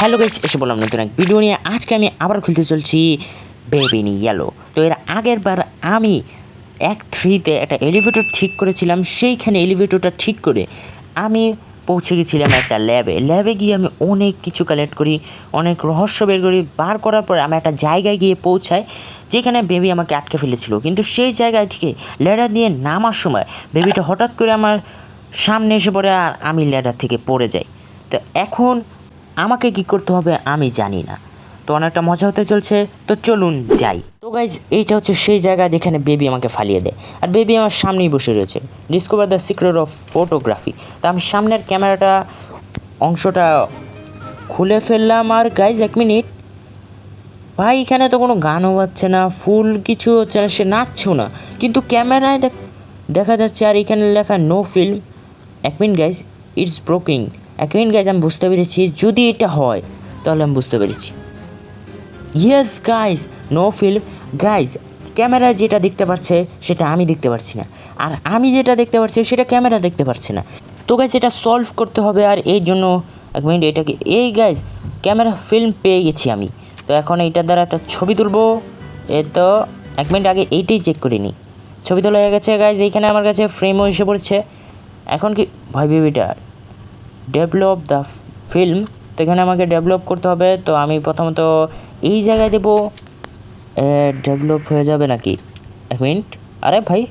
Hello guys এসে বললাম নতুন এক ভিডিও নিয়ে। আজকে আমি আবার খুলতে চলছি বেবিনি ইয়েলো তো এর আগের বার আমি এক থ্রিতে একটা এলিভেটর ঠিক করেছিলাম, সেইখানে এলিভেটরটা ঠিক করে আমি পৌঁছে গেছিলাম একটা ল্যাবে ল্যাবে গিয়ে আমি অনেক কিছু কালেক্ট করি, অনেক রহস্য বের করি। বার করার পরে আমি একটা জায়গায় গিয়ে পৌঁছাই যেখানে বেবি আমাকে আটকে ফেলেছিল। কিন্তু সেই জায়গায় থেকে ল্যাডার দিয়ে নামার সময় বেবিটা হঠাৎ করে আমার সামনে এসে পড়ে আর আমি ল্যাডার থেকে পড়ে যাই। তো এখন আমাকে কি করতে হবে আমি জানি না। তো অনেকটা মজা হতে চলছে, তো চলুন যাই। তো গাইজ এইটা হচ্ছে সেই জায়গা যেখানে বেবি আমাকে ফালিয়ে দেয়। আর বেবি আমার সামনেই বসে রয়েছে। Discover the secret of photography তো আমি সামনের ক্যামেরাটা, অংশটা খুলে ফেললাম। আর গাইজ এক মিনিট ভাই, এখানে তো কোনো গানও বাজছে না, ফুল কিছু হচ্ছে না, সে নাচছেও না। কিন্তু ক্যামেরায় দেখা যাচ্ছে, আর এখানে লেখা নো ফিল্ম এক মিনিট গাইজ ইটস ব্রোকিং এক মিনিট গাইজ আমি বুঝতে পেরেছি। যদি এটা হয়, তাহলে আমি বুঝতে পেরেছি। Yes guys no film guys ক্যামেরায় যেটা দেখতে পাচ্ছে সেটা আমি দেখতে পারছি না। আর আমি যেটা দেখতে পাচ্ছি সেটা ক্যামেরা দেখতে পাচ্ছে না। তো গাইজ এটা সলভ করতে হবে আর এই জন্য এক মিনিট এটাকে, এই গাইজ ক্যামেরা ফিল্ম পেয়ে গেছি আমি। তো এখন এইটার দ্বারা একটা ছবি তুলবো। এ তো, এক মিনিট আগে এইটাই চেক করে নিই ছবি তোলা হয়ে গেছে গাইজ এইখানে আমার কাছে ফ্রেমও এসে পড়ছে। এখন কি ভাই বেবিটা ডেভেলপ দ্য ফিল্ম তো এখানে আমাকে ডেভেলপ করতে হবে, তো আমি প্রথমত এই জায়গায় দেবো ডেভেলপ হয়ে যাবে নাকি? এক মিনিট। আরে ভাই,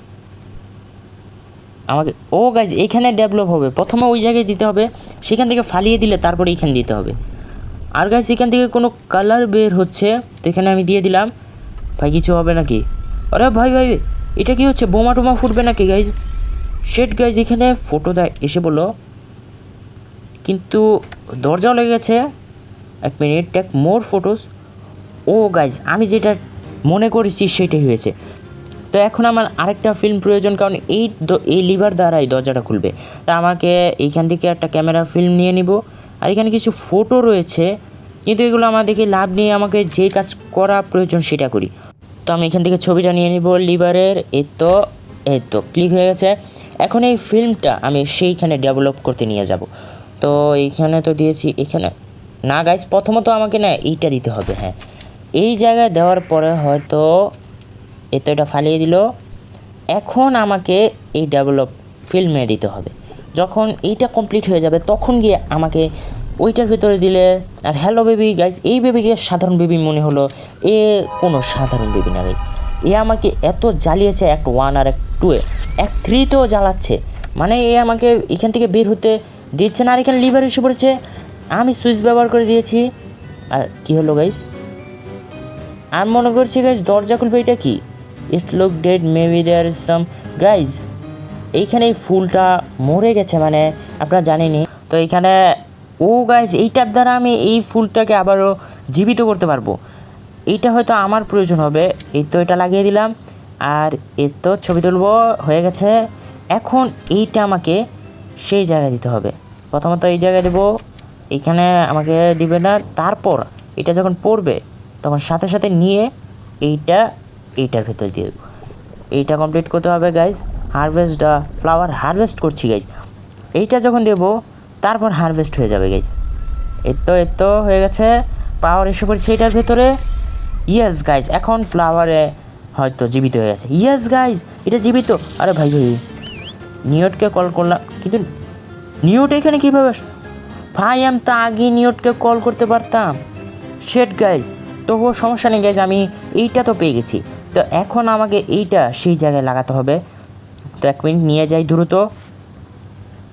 আমাকে, ও গাইজ এইখানে ডেভেলপ হবে। প্রথমে ওই জায়গায় দিতে হবে, সেখান থেকে ফালিয়ে দিলে তারপরে এইখানে দিতে হবে। আর গাইজ এখান থেকে কোনো কালার বের হচ্ছে, তো এখানে আমি দিয়ে দিলাম। ভাই, কিছু হবে নাকি? আরে ভাই ভাই, এটা কি হচ্ছে? বোমা টোমা ফুটবে নাকি গাইজ শেট গাইজ এখানে ফটো দেয় এসে বলো কিন্তু দরজাও লেগে গেছে। এক minute take more photos oh guys আমি যেটা মনে করেছি সেটাই হয়েছে। তো এখন আমার আরেকটা ফিল্ম প্রয়োজন, কারণ এই এই লিভার দ্বারাই দরজাটা খুলবে। তা আমাকে এইখান থেকে একটা ক্যামেরা ফিল্ম নিয়ে নিব। আর এখানে কিছু ফটো রয়েছে, কিন্তু এগুলো আমার দেখে লাভ নিয়ে আমাকে যে কাজ করা প্রয়োজন সেটা করি। তো আমি এখান থেকে ছবিটা নিয়ে নিব লিভারের এই তো তো ক্লিক হয়ে গেছে। এখন এই ফিল্মটা আমি সেইখানে ডেভেলপ করতে নিয়ে যাব। তো এইখানে তো দিয়েছি, এখানে না গাইস প্রথমত আমাকে না এইটা দিতে হবে হ্যাঁ। এই জায়গায় দেওয়ার পরে হয়তো এ তো এটা ফালিয়ে দিল। এখন আমাকে এই ডেভেলপ ফিল্মে দিতে হবে। যখন এইটা কমপ্লিট হয়ে যাবে, তখন গিয়ে আমাকে ওইটার ভেতরে দিলে আর হ্যালো বেবি গাইজ এই বেবিকে সাধারণ বেবি মনে হলো। এ কোনো সাধারণ বেবি না গাইজ এ আমাকে এত জ্বালিয়েছে, এক ওয়ান আর এক টুয়ে এক থ্রিতেও জ্বালাচ্ছে। মানে এ আমাকে এখান থেকে বের হতে দিচ্ছে এখানে লিভার এসে পড়েছে। আমি সুইচ ব্যবহার করে দিয়েছি। আর কী হলো গাইস আমি মনে করছি গাইজ দরজা খুলবে এটা কি? It look dead maybe there is some guys এইখানে এই ফুলটা মরে গেছে মানে আপনারা জানেনই। তো এইখানে ও গাইজ এইটার দ্বারা আমি এই ফুলটাকে আবারও জীবিত করতে পারব। এইটা হয়তো আমার প্রয়োজন হবে। এই তো এটা লাগিয়ে দিলাম। আর এর তো ছবি তুলবো, হয়ে গেছে। এখন এইটা আমাকে সেই জায়গায় দিতে হবে। প্রথমত এই জায়গায় দেবো, এখানে আমাকে দিবে না, তারপর এটা যখন পড়বে, তখন সাথে সাথে নিয়ে এইটা, এইটার ভেতর দিয়ে দেবো। এইটা কমপ্লিট করতে হবে গাইজ হারভেস্ট ফ্লাওয়ার হারভেস্ট করছি গাইজ এইটা যখন দেবো, তারপর হারভেস্ট হয়ে যাবে গাইজ এর তো হয়ে গেছে পাওয়ার এসে পড়ছে এটার ভেতরে। ইয়েস গাইজ এখন ফ্লাওয়ারে হয়তো জীবিত হয়ে গেছে। ইয়েস গাইজ এটা জীবিত। আরে ভাই ভাই। নিয়টকে কল করলাম। কিন্তু নিয়ট এখানে কীভাবে ভাই, আমি তো আগে নিয়টকে কল করতে পারতাম। শেট গাইজ তবুও সমস্যা নেই গাইজ আমি এইটা তো পেয়ে গেছি। তো এখন আমাকে এইটা সেই জায়গায় লাগাতে হবে। তো এক মিনিট নিয়ে যাই দ্রুত।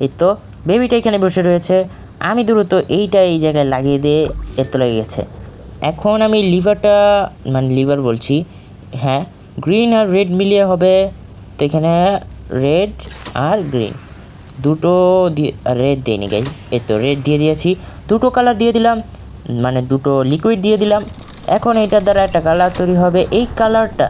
এই তো বেবিটা এখানে বসে রয়েছে। আমি দ্রুত এইটা এই জায়গায় লাগিয়ে দিয়ে এর তো লেগে গেছে। এখন আমি লিভারটা মানে লিভার বলছি হ্যাঁ গ্রিন আর রেড মিলিয়ে হবে। তো এখানে রেড আর গ্রিন দুটো দিয়ে রেড দিইনি গাইজ এই তো রেড দিয়ে দিয়েছি। দুটো কালার দিয়ে দিলাম মানে দুটো লিকুইড দিয়ে দিলাম। এখন এইটার দ্বারা একটা কালার তৈরি হবে। এই কালারটা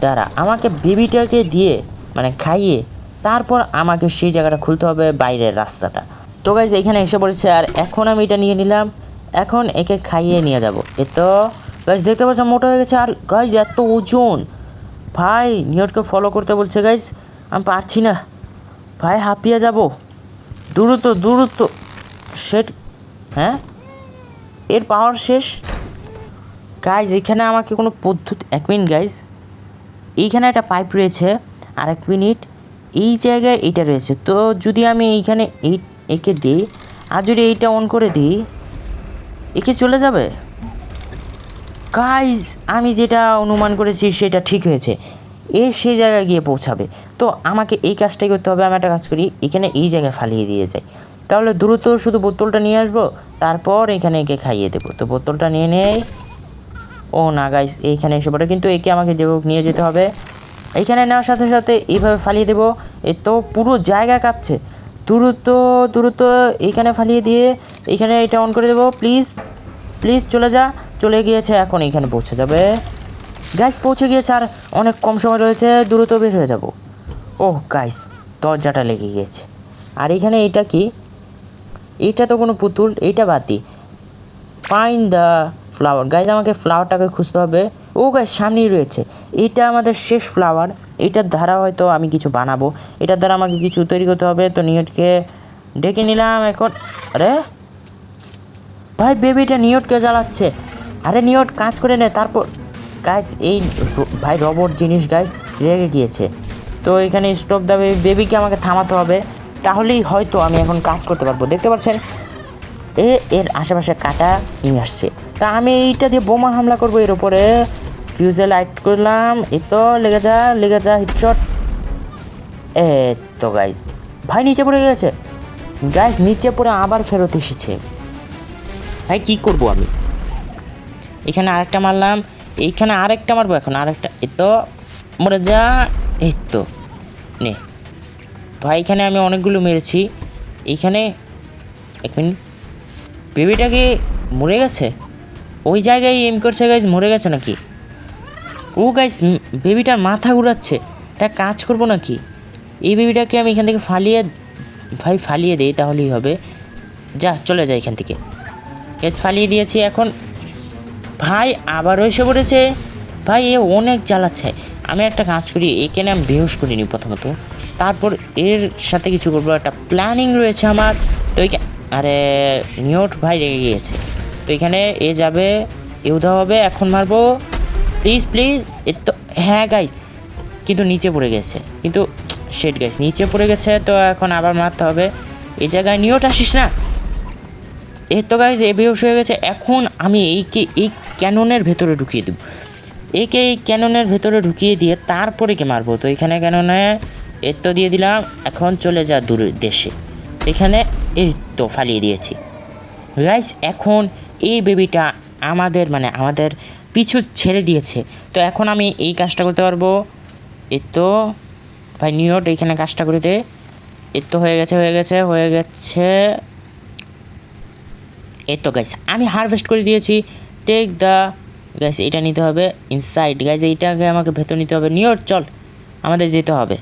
দ্বারা আমাকে বেবিটাকে দিয়ে মানে খাইয়ে তারপর আমাকে সেই জায়গাটা খুলতে হবে বাইরের রাস্তাটা। তো গাইজ এখানে এসে পড়েছে আর এখন আমি এটা নিয়ে নিলাম। এখন একে খাইয়ে নিয়ে যাব। এ তো গাইজ দেখতে পাচ্ছ মোটা হয়ে গেছে। আর গাইজ এত ওজন। ভাই নিয়টকে ফলো করতে বলছে গাইজ আমি পারছি না। ভাই, হাঁপিয়ে যাব। দূরত্ব দূরত্ব সেট হ্যাঁ? এর পাওয়ার শেষ। গাইজ এখানে আমাকে কোনো পদ্ধতি এক মিনিট গাইজ এইখানে একটা পাইপ রয়েছে। আর এক মিনিট। এই জায়গায় এইটা রয়েছে। তো যদি আমি এইখানে এই একে দিই, আর যদি এইটা অন করে দিই, একে চলে যাবে? গাইজ আমি যেটা অনুমান করেছি, সেটা ঠিক হয়েছে। এ সেই জায়গায় গিয়ে পৌঁছাবে। তো আমাকে এই কাজটাই করতে হবে, আমি একটা কাজ করি, এখানে এই জায়গায় ফালিয়ে দিয়ে যাই। তাহলে দ্রুত শুধু বোতলটা নিয়ে আসব, তারপর এখানে একে খাইয়ে দেবো। তো বোতলটা নিয়ে নেই। ও না গাইস এইখানে এসে পড়ে। কিন্তু একে আমাকে যে নিয়ে যেতে হবে। এইখানে নেওয়ার সাথে সাথে এইভাবে ফালিয়ে দেবো। এ তো পুরো জায়গা কাঁপছে। দ্রুত দ্রুত এইখানে ফালিয়ে দিয়ে এইখানে এটা অন করে দেবো। প্লিজ প্লিজ চলে যা। চলে গিয়েছে, এখন এইখানে পৌঁছে যাবে। গাইস পৌঁছে গিয়েছে আর অনেক কম সময় রয়েছে, দ্রুত বের হয়ে যাব। ওহ গাইস দরজাটা লেগে গিয়েছে। আর এখানে এইটা কি? এইটা তো কোনো পুতুল, এইটা বাতি ফাইন দ্য ফ্লাওয়ার গাইজ আমাকে ফ্লাওয়ারটাকে খুঁজতে হবে। ও গাইজ সামনেই রয়েছে। এটা আমাদের শেষ ফ্লাওয়ার এটার দ্বারা হয়তো আমি কিছু বানাবো। এটার দ্বারা আমাকে কিছু তৈরি করতে হবে। তো নিয়টকে ডেকে নিলাম এখন। আরে! ভাই বেবিটা নিয়টকে জ্বালাচ্ছে। আরে নিয়ট কাজ করে নে, তারপর গাইজ এই ভাই রবট জিনিস গাইজ রেগে গিয়েছে। তো এখানে স্টপ দেবে বেবিকে আমাকে থামাতে হবে। তাহলেই হয়তো আমি এখন কাজ করতে পারব। দেখতে পাচ্ছেন? এ, এর আশেপাশে কাটা নিয়ে আসছে। তা আমি এইটা দিয়ে বোমা হামলা করব এর উপরে। ফিউজে লাইট করলাম। এই তো, লেগে যা লেগে যা হিটশট এ তো গাইজ ভাই নিচে পড়ে গেছে। গাইজ নিচে পড়ে আবার ফেরত এসেছে। ভাই, কী করব আমি? এখানে আরেকটা মারলাম। এইখানে আরেকটা মারবো এখন, আরেকটা, এই তো, মরে যা, এই তো, নে। ভাই, এখানে আমি অনেকগুলো মেরেছি। এইখানে, এক মিনিট। বেবিটা কি মরে গেছে? ওই জায়গায় এম করছে গাইজ মরে গেছে নাকি? ও গাইজ বেবিটার মাথা ঘুরাচ্ছে। এটা কাজ করব নাকি? এই বেবিটাকে আমি এখান থেকে ফালিয়ে, ভাই, ফালিয়ে দিই, তাহলেই হবে। যা, চলে যায় এখান থেকে। গাইজ ফালিয়ে দিয়েছি এখন। ভাই আবারও এসে পড়েছে। ভাই, এ অনেক জ্বালাচ্ছে। আমি একটা কাজ করি, একে আমি বেহুশ করিনি প্রথমত। তারপর এর সাথে কিছু করব, একটা প্ল্যানিং রয়েছে আমার। তো আরে নিয়ট ভাই রেগে গিয়েছে। তো এখানে এ যাবে, এ উধা হবে, এখন মারবো। প্লিজ প্লিজ এ তো হ্যাঁ গাইজ কিন্তু নিচে পড়ে গেছে। কিন্তু শেট গাইজ নিচে পড়ে গেছে, তো এখন আবার মারতে হবে। এই জায়গায় নিয়ট আসিস না? এই তো গাইজ এ বেহস হয়ে গেছে। এখন আমি এইকে এই ক্যাননের ভেতরে ঢুকিয়ে দেব। একে এই ক্যাননের ভেতরে ঢুকিয়ে দিয়ে তারপরে কে মারবো? তো এখানে ক্যাননে এর তো দিয়ে দিলাম, এখন চলে যা দূর দেশে। এখানে এই তো ফালিয়ে দিয়েছি। গাইস এখন এই বেবিটা আমাদের মানে আমাদের পিছু ছেড়ে দিয়েছে। তো এখন আমি এই কাজটা করতে পারব। এই তো, ভাই নিয়ট এইখানে কাজটা করে দে। এর তো হয়ে গেছে হয়ে গেছে হয়ে গেছে। এই তো গাইস আমি হারভেস্ট করে দিয়েছি। টেক দ্য গাইস এটা নিতে হবে ইনসাইড গাইস এইটাকে আমাকে ভেতর নিতে হবে। নিয়র, চল, আমাদের যেতে হবে।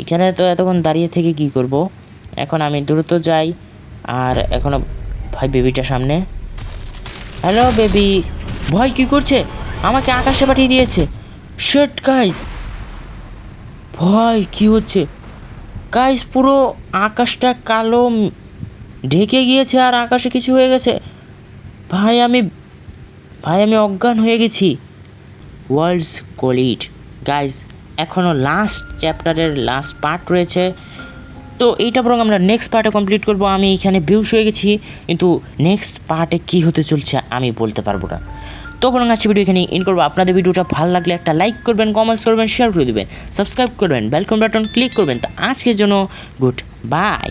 এখানে তো এতক্ষণ দাঁড়িয়ে থেকে কি করব? এখন আমি দ্রুত যাই, আর এখনও ভাই বেবিটা সামনে। হ্যালো বেবি ভয় কি করছে? আমাকে আকাশে পাঠিয়ে দিয়েছে। শেট গাইস ভয় কি হচ্ছে? গাইস পুরো আকাশটা কালো, ঢেকে গিয়েছে আর আকাশে কিছু হয়ে গেছে। ভাই, আমি ভাই, আমি অজ্ঞান হয়ে গেছি। ওয়ার্ল্ডস কলিড গাইজ এখনও লাস্ট চ্যাপ্টারের লাস্ট পার্ট রয়েছে। তো এইটা বরং আমরা নেক্সট পার্টে কমপ্লিট করব। আমি এখানে বিউস হয়ে গেছি, কিন্তু নেক্সট পার্টে কী হতে চলছে আমি বলতে পারব না। তো বরং আজকে ভিডিও এখানে ইন করব। আপনাদের ভিডিওটা ভালো লাগলে একটা লাইক করবেন কমেন্টস করবেন শেয়ার করে দেবেন সাবস্ক্রাইব করবেন বেলকন বাটন ক্লিক করবেন। তো আজকের জন্য গুড বাই